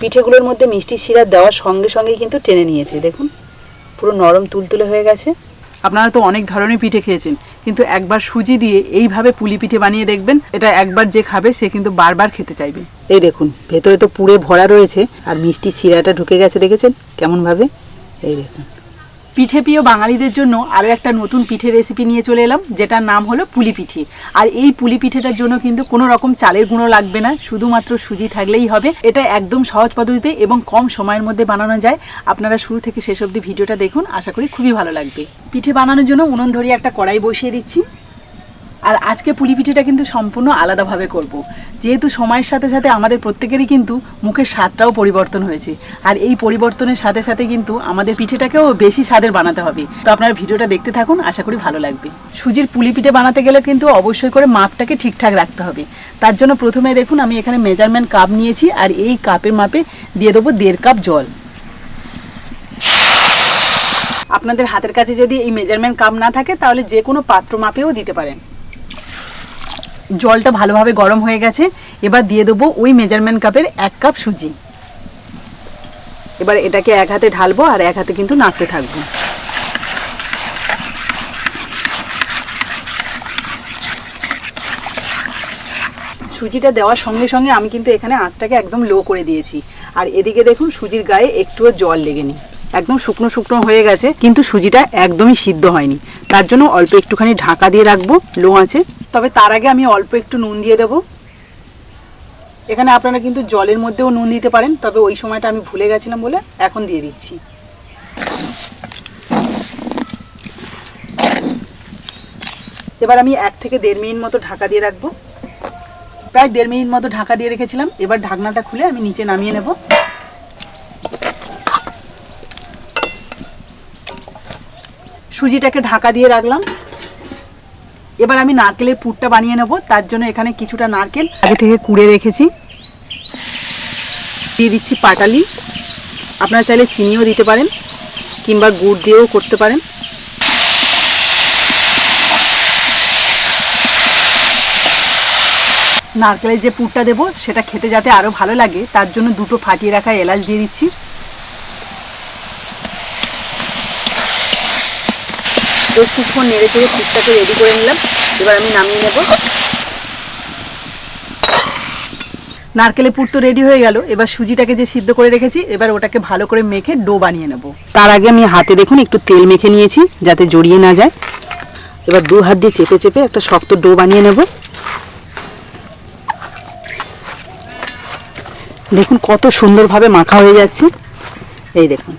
পিঠেগুলোর মধ্যে মিষ্টি শিরা দেওয়ার সঙ্গে সঙ্গে কিন্তু টেনে নিয়েছে দেখুন। পুরো নরম তুলতুলে হয়ে গেছে। আপনারা তো অনেক ধরনের পিঠে খেয়েছেন কিন্তু একবার সুজি দিয়ে এইভাবে পুলি পিঠে বানিয়ে দেখবেন এটা একবার যে খাবে সে কিন্তু বারবার খেতে চাইবে। এই দেখুন ভেতরে তো পুরে ভরা রয়েছে আর মিষ্টি শিরাটা ঢুকে গেছে দেখেছেন? কেমনভাবে? এই দেখুন। পিঠে প্রিয় বাঙালিদের জন্য আরও একটা নতুন পিঠে রেসিপি নিয়ে চলে এলাম, যেটার নাম হলো পুলি পিঠে। আর এই পুলি পিঠেটার জন্য কিন্তু কোনো রকম চালের গুঁড়ো লাগবে না, শুধুমাত্র সুজি থাকলেই হবে। এটা একদম সহজ পদ্ধতিতে এবং কম সময়ের মধ্যে বানানো যায়। আপনারা শুরু থেকে শেষ অবধি ভিডিওটা দেখুন, আশা করি খুবই ভালো লাগবে। পিঠে বানানোর জন্য উনুন ধরিয়ে একটা কড়াই বসিয়ে দিচ্ছি। আর আজকে পুলি পিঠেটা কিন্তু সম্পূর্ণ আলাদাভাবে করব। যেহেতু সময়ের সাথে সাথে আমাদের প্রত্যেকেরই কিন্তু মুখের স্বাদটাও পরিবর্তন হয়েছে। আর এই পরিবর্তনের সাথে সাথে কিন্তু আমাদের পিঠেটাকেও বেশি স্বাদের বানাতে হবে। তো আপনারা ভিডিওটা দেখতে থাকুন, আশা করি ভালো লাগবে। সুজির পুলি পিঠে বানাতে গেলে কিন্তু অবশ্যই করে মাপটাকে ঠিকঠাক রাখতে হবে। তার জন্য প্রথমে দেখুন, আমি এখানে মেজারমেন্ট কাপ নিয়েছি আর এই কাপের মাপে দিয়ে দেবো দেড় কাপ জল। আপনাদের হাতের কাছে যদি এই মেজারমেন্ট কাপ না থাকে, তাহলে যে কোনো পাত্র মাপেও দিতে পারেন। জলটা ভালোভাবে গরম হয়ে গেছে। এবার দিয়ে দেবো ওই মেজারমেন্ট কাপের এক কাপ সুজি। এবার এটাকে এক হাতে ঢালবো আর এক হাতে কিন্তু নাড়তে থাকব। সুজিটা দেওয়ার সঙ্গে সঙ্গে আমি কিন্তু এখানে আঁচটাকে একদম লো করে দিয়েছি। আর এদিকে দেখুন সুজির গায়ে একটুও জল লেগেনি। একদম শুকনো শুকনো হয়ে গেছে, কিন্তু সুজিটা একদমই সিদ্ধ হয়নি। তার জন্য অল্প একটুখানি ঢাকা দিয়ে রাখব, লো আছে তবে তার আগে আমি অল্প একটু নুন দিয়ে দেবো। এখানে আপনারা কিন্তু জলের মধ্যেও নুন দিতে পারেন, তবে ওই সময়টা আমি ভুলে গেছিলাম বলে এখন দিয়ে দিচ্ছি। এবার আমি এক থেকে দেড় মিনিট মতো ঢাকা দিয়ে রাখব। প্রায় দেড় মিনিট মতো ঢাকা দিয়ে রেখেছিলাম, এবার ঢাকনাটা খুলে আমি নিচে নামিয়ে নেব। সুজিটাকে ঢাকা দিয়ে রাখলাম। এবার আমি নারকেলের পুরটা বানিয়ে নেব। তার জন্য এখানে কিছুটা নারকেল আগে থেকে কুড়ে রেখেছি। দিয়ে দিচ্ছি পাটালি। আপনারা চাইলে চিনিও দিতে পারেন, কিংবা গুড় দিয়েও করতে পারেন। নারকেলের যে পুরটা দেবো, সেটা খেতে যাতে আরও ভালো লাগে, তার জন্য দুটো ফাটিয়ে রাখা এলাচ দিয়ে দিচ্ছি। বেশ কিছুক্ষণ নেড়ে চেড়ে পুরটাকে রেডি করে নিলাম। এবার আমি নামিয়ে নেব। নারকেলের পুর তো রেডি হয়ে গেল। এবার সুজিটাকে যে সিদ্ধ করে রেখেছি এবার ওটাকে ভালো করে মেখে ডো বানিয়ে নেব। তার আগে আমি হাতে দেখুন একটু তেল মেখে নিয়েছি যাতে জড়িয়ে না যায়। এবার দু হাত দিয়ে চেপে চেপে একটা শক্ত ডো বানিয়ে নেব। দেখুন কত সুন্দরভাবে মাখা হয়ে যাচ্ছে। এই দেখুন।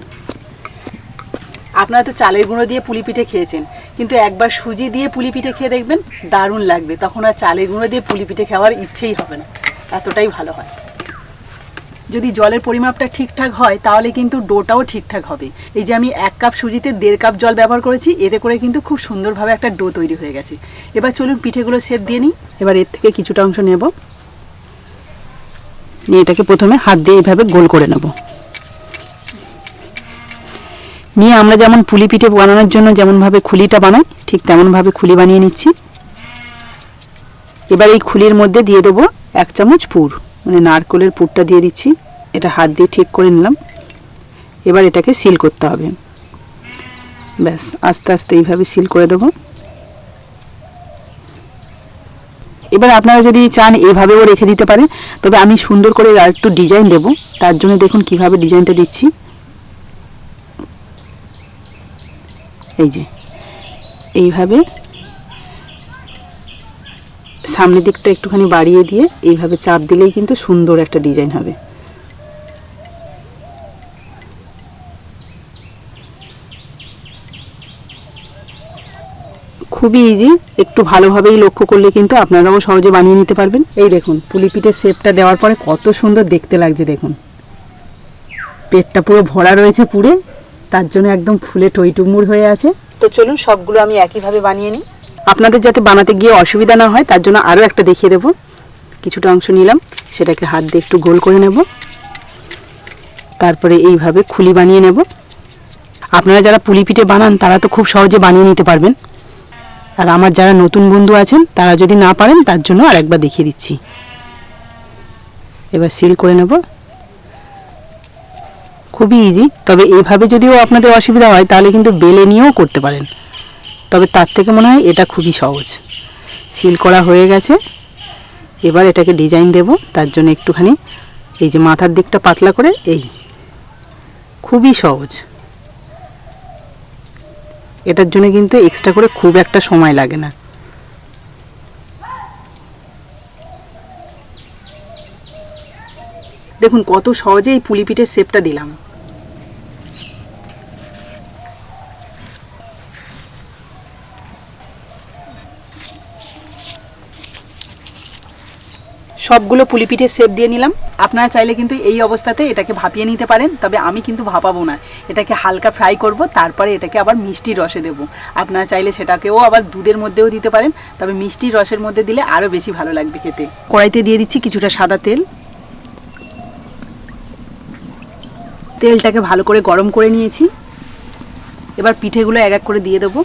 আপনারা তো চালের গুঁড়ো দিয়ে পুলি পিঠে খেয়েছেন, কিন্তু একবার সুজি দিয়ে পুলি পিঠে খেয়ে দেখবেন দারুণ লাগবে, তখন আর চালের গুঁড়ো দিয়ে পুলি পিঠে খাওয়ার ইচ্ছেই হবে না, এতটাই ভালো হয়। যদি জলের পরিমাপটা ঠিকঠাক হয়, তাহলে কিন্তু ডোটাও ঠিকঠাক হবে। এই যে আমি এক কাপ সুজিতে দেড় কাপ জল ব্যবহার করেছি, এতে করে কিন্তু খুব সুন্দরভাবে একটা ডো তৈরি হয়ে গেছে। এবার চলুন পিঠেগুলো সেট দিয়ে নিই, এবার এর থেকে কিছুটা অংশ নেব। নিয়ে এটাকে প্রথমে হাত দিয়ে এইভাবে গোল করে নেব। নিয়ে আমরা যেমন পুলি পিঠে বানানোর জন্য যেমনভাবে খুলিটা বানাই, ঠিক তেমনভাবে খুলি বানিয়ে নিচ্ছি। এবার এই খুলির মধ্যে দিয়ে দেবো এক চামচ পুর মানে নারকলের পুরটা দিয়ে দিচ্ছি। এটা হাত দিয়ে ঠিক করে নিলাম। এবার এটাকে সিল করতে হবে। ব্যাস, আস্তে আস্তে এইভাবে সিল করে দেবো। এবার আপনারা যদি চান এইভাবেও রেখে দিতে পারেন, তবে আমি সুন্দর করে আর একটু ডিজাইন দেবো। তার জন্য দেখুন কীভাবে ডিজাইনটা দিচ্ছি। এই যে, এইভাবে সামনের দিকটা একটুখানি বাড়িয়ে দিয়ে এইভাবে চাপ দিলেই কিন্তু সুন্দর একটা ডিজাইন হবে। খুবই ইজি একটু ভালোভাবেই লক্ষ্য করলে কিন্তু আপনারাও সহজে বানিয়ে নিতে পারবেন। এই দেখুন, পুলি পিঠের শেপটা দেওয়ার পরে কত সুন্দর দেখতে লাগছে, দেখুন। পেটটা পুরো ভরা রয়েছে পুরে তার জন্য একদম ফুলে টইটুমুর হয়ে আছে। তো চলুন সবগুলো আমি একইভাবে বানিয়ে নিই। আপনাদের যাতে বানাতে গিয়ে অসুবিধা না হয় তার জন্য আরও একটা দেখিয়ে দেবো। কিছুটা অংশ নিলাম সেটাকে হাত দিয়ে একটু গোল করে নেব। তারপরে এইভাবে খুলি বানিয়ে নেব। আপনারা যারা পুলি পিঠে বানান তারা তো খুব সহজে বানিয়ে নিতে পারবেন। আর আমার যারা নতুন বন্ধু আছেন তারা যদি না পারেন তার জন্য আরেকবার দেখিয়ে দিচ্ছি। এবার সিল করে নেব। খুবই ইজি তবে এইভাবে যদিও আপনাদের অসুবিধা হয়, তাহলে কিন্তু বেলে নিয়েও করতে পারেন। তবে তার থেকে মনে হয় এটা খুবই সহজ। সিল করা হয়ে গেছে। এবার এটাকে ডিজাইন দেব। তার জন্য একটুখানি এই যে মাথার দিকটা পাতলা করে, এই। খুবই সহজ। এটার জন্য কিন্তু এক্সট্রা করে খুব একটা সময় লাগে না। দেখুন, কত সহজে এই পুলি পিঠের শেপটা দিলাম। সবগুলো পুলি পিঠের শেপ দিয়ে নিলাম। আপনারা চাইলে কিন্তু এই অবস্থাতে এটাকে ভাপিয়ে নিতে পারেন, তবে আমি কিন্তু ভাপাবো না। এটাকে হালকা ফ্রাই করব, তারপরে এটাকে আবার মিষ্টির রসে দেবো। আপনারা চাইলে সেটাকেও আবার দুধের মধ্যেও দিতে পারেন, তবে মিষ্টির রসের মধ্যে দিলে আরও বেশি ভালো লাগবে খেতে। কড়াইতে দিয়ে দিচ্ছি কিছুটা সাদা তেল। তেলটাকে ভালো করে গরম করে নিয়েছি। এবার পিঠেগুলো এক এক করে দিয়ে দেবো।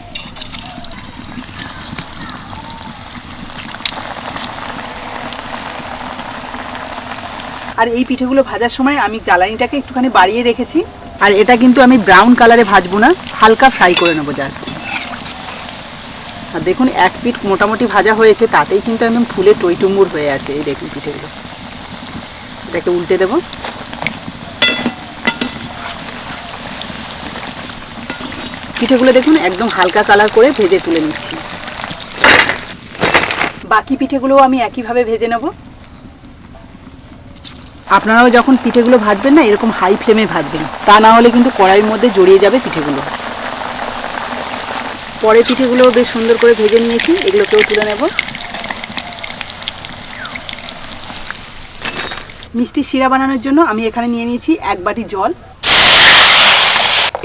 আর এই পিঠেগুলো ভাজার সময় আমি জ্বালানিটাকে একটুখানি বাড়িয়ে রেখেছি। আর এটা কিন্তু আমি ব্রাউন কালারে ভাজবো না, হালকা ফ্রাই করে নেব জাস্ট আর দেখুন, এক পিঠ মোটামুটি ভাজা হয়েছে, তাতেই কিন্তু একদম ফুলে টইটুম্বুর হয়ে আছে এই দেখুন পিঠেগুলো। এটাকে উল্টে দেবো। পিঠেগুলো দেখুন, একদম হালকা কালার করে ভেজে তুলে নিচ্ছি। বাকি পিঠেগুলোও আমি একইভাবে ভেজে নেব। আপনারাও যখন পিঠেগুলো ভাজবেন না, এরকম হাই ফ্লেমে ভাজবেন। তা না হলে কিন্তু কড়াইয়ের মধ্যে জড়িয়ে যাবে পিঠেগুলো। পরে পিঠেগুলো বেশ সুন্দর করে ভেজে নিয়েছি, এগুলোকেও তুলে নেব। মিষ্টি শিরা বানানোর জন্য আমি এখানে নিয়ে নিয়েছি এক বাটি জল।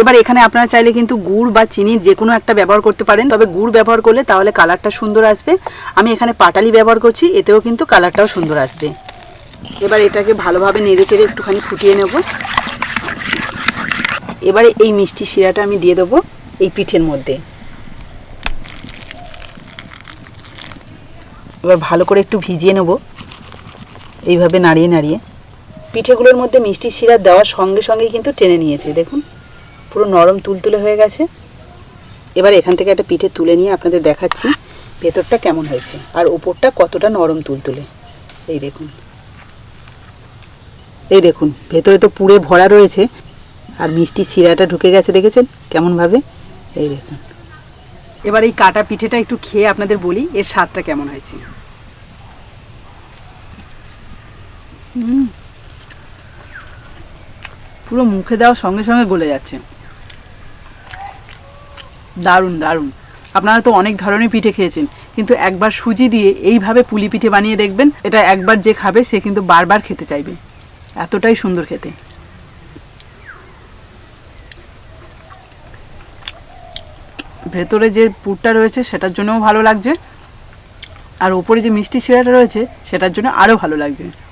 এবার এখানে আপনারা চাইলে কিন্তু গুড় বা চিনি যে কোনো একটা ব্যবহার করতে পারেন, তবে গুড় ব্যবহার করলে তাহলে কালারটা সুন্দর আসবে। আমি এখানে পাটালি ব্যবহার করছি, এতেও কিন্তু কালারটাও সুন্দর আসবে। এবার এটাকে ভালোভাবে নেড়ে চেড়ে একটুখানি ফুটিয়ে নেব। এবারে এই মিষ্টি শিরাটা আমি দিয়ে দেবো এই পিঠের মধ্যে। এবার ভালো করে একটু ভিজিয়ে নেব, এইভাবে নাড়িয়ে নাড়িয়ে। পিঠেগুলোর মধ্যে মিষ্টি শিরা দেওয়ার সঙ্গে সঙ্গে কিন্তু টেনে নিয়েছে, দেখুন। পুরো নরম তুলতুলে হয়ে গেছে। এবার এখান থেকে একটা পিঠে তুলে নিয়ে আপনাদের দেখাচ্ছি, ভেতরটা কেমন হয়েছে, আর ওপরটা কতটা নরম তুলতুলে। এই দেখুন। এই দেখুন, ভেতরে তো পুড়ে ভরা রয়েছে। আর মিষ্টি শিরাটা ঢুকে গেছে, দেখেছেন? কেমনভাবে? এই দেখুন। এবার এই কাটা পিঠেটা একটু খেয়ে আপনাদের বলি, এর স্বাদটা কেমন হয়েছে। পুরো মুখে দেওয়ার সঙ্গে সঙ্গে গলে যাচ্ছে। দারুণ দারুণ। আপনারা তো অনেক ধরনের পিঠে খেয়েছেন, কিন্তু একবার সুজি দিয়ে এইভাবে পুলি পিঠে বানিয়ে দেখবেন, এটা একবার যে খাবে, সে কিন্তু বারবার খেতে চাইবে। এতটাই সুন্দর খেতে। ভেতরে যে পুরটা রয়েছে, সেটার জন্যও ভালো লাগছে। আর ওপরে যে মিষ্টি শিরাটা রয়েছে, সেটার জন্য আরও ভালো লাগছে।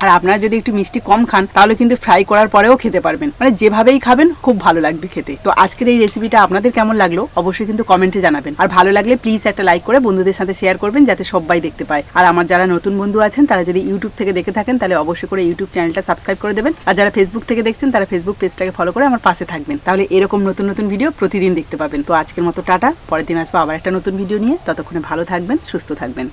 আর আপনারা যদি একটু মিষ্টি কম খান, তাহলে কিন্তু ফ্রাই করার পরেও খেতে পারবেন। মানে যেভাবেই খাবেন, খুব ভালো লাগবে খেতে। তো আজকের এই রেসিপিটা আপনাদের কেমন লাগল? অবশ্যই কিন্তু কমেন্টে জানাবেন। আর ভালো লাগলে প্লিজ একটা লাইক করে বন্ধুদের সাথে শেয়ার করবেন, যাতে সবাই দেখতে পায়। আর আমার যারা নতুন বন্ধু আছেন, তারা যদি ইউটিউব থেকে দেখে থাকেন, তাহলে অবশ্যই করে ইউটিউব চ্যানেলটা সাবস্ক্রাইব করে দেবেন। আর যারা ফেসবুক থেকে দেখছেন, তারা ফেসবুক পেজটাকে ফলো করে আমার পাশে থাকবেন। তাহলে এরকম নতুন নতুন ভিডিও প্রতিদিন দেখতে পাবেন। তো আজকের মতো টাটা। পরের দিন আসব আবার একটা নতুন ভিডিও নিয়ে। ততক্ষণে ভালো থাকবেন, সুস্থ থাকবেন।